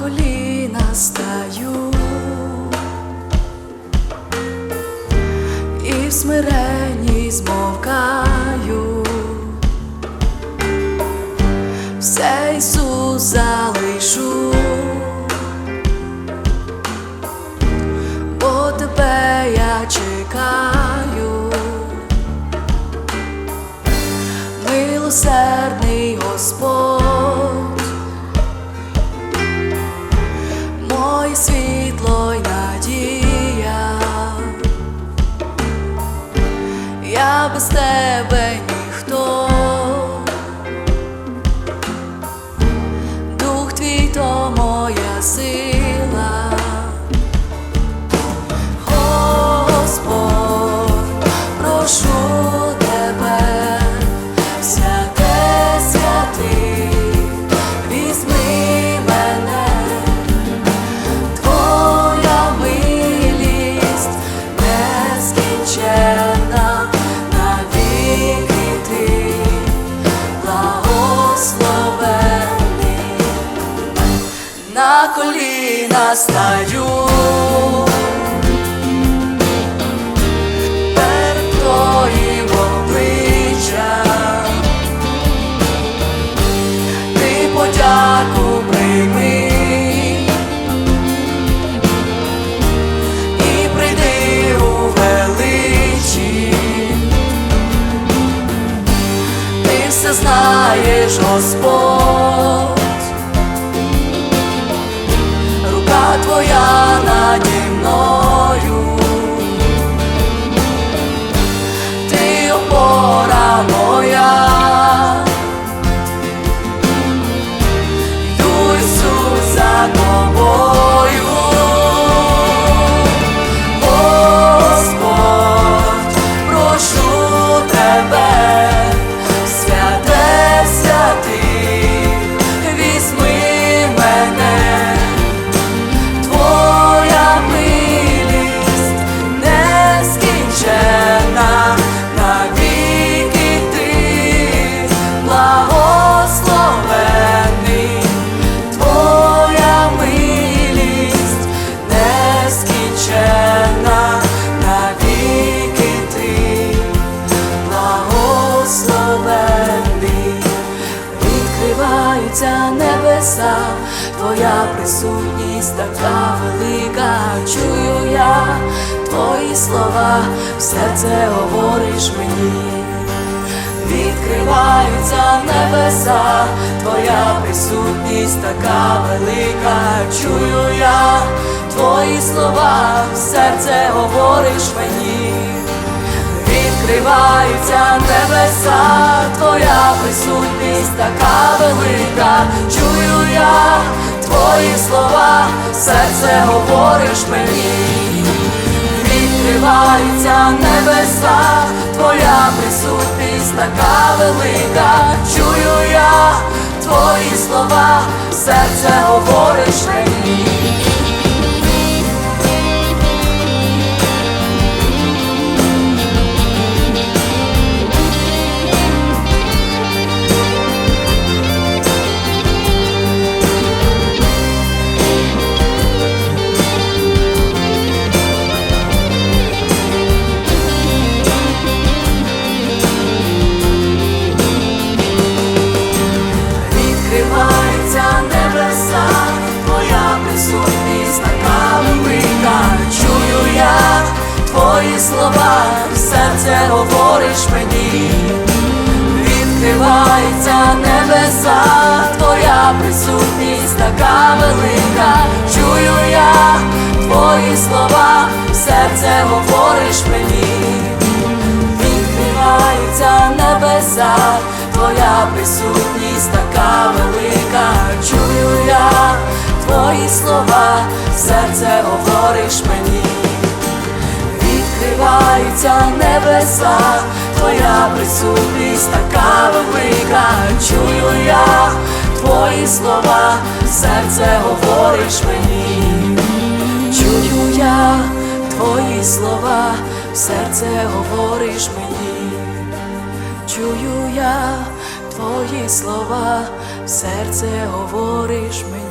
коліна стаю. І в смиренні змовкаю, все Ісус залишу, бо тебе я чекаю, світло й надія, я без тебе ніхто, дух твій то моя сила, на коліна стаю. の відкриваються небеса, твоя присутність така велика, чую я твої слова, в серце говориш мені. Відкриваються небеса, твоя присутність така велика, чую я твої слова, в серце говориш мені. Відкриваються небеса, твоя присутність така велика, твої слова, серце говориш мені відкриваються небеса, твоя присутність така велика, чую я твої слова, серце говориш мені. Твої слова, серце говориш мені. Відкриваються небеса, твоя присутність така велика, чую я твої слова, серце говориш мені. Відкриваються небеса, твоя присутність така велика, відкриваються небеса, твоя присутність така велика, чую я твої слова, серце говориш мені, чую я твої слова, серце говориш мені, чую я твої слова, серце говориш мені.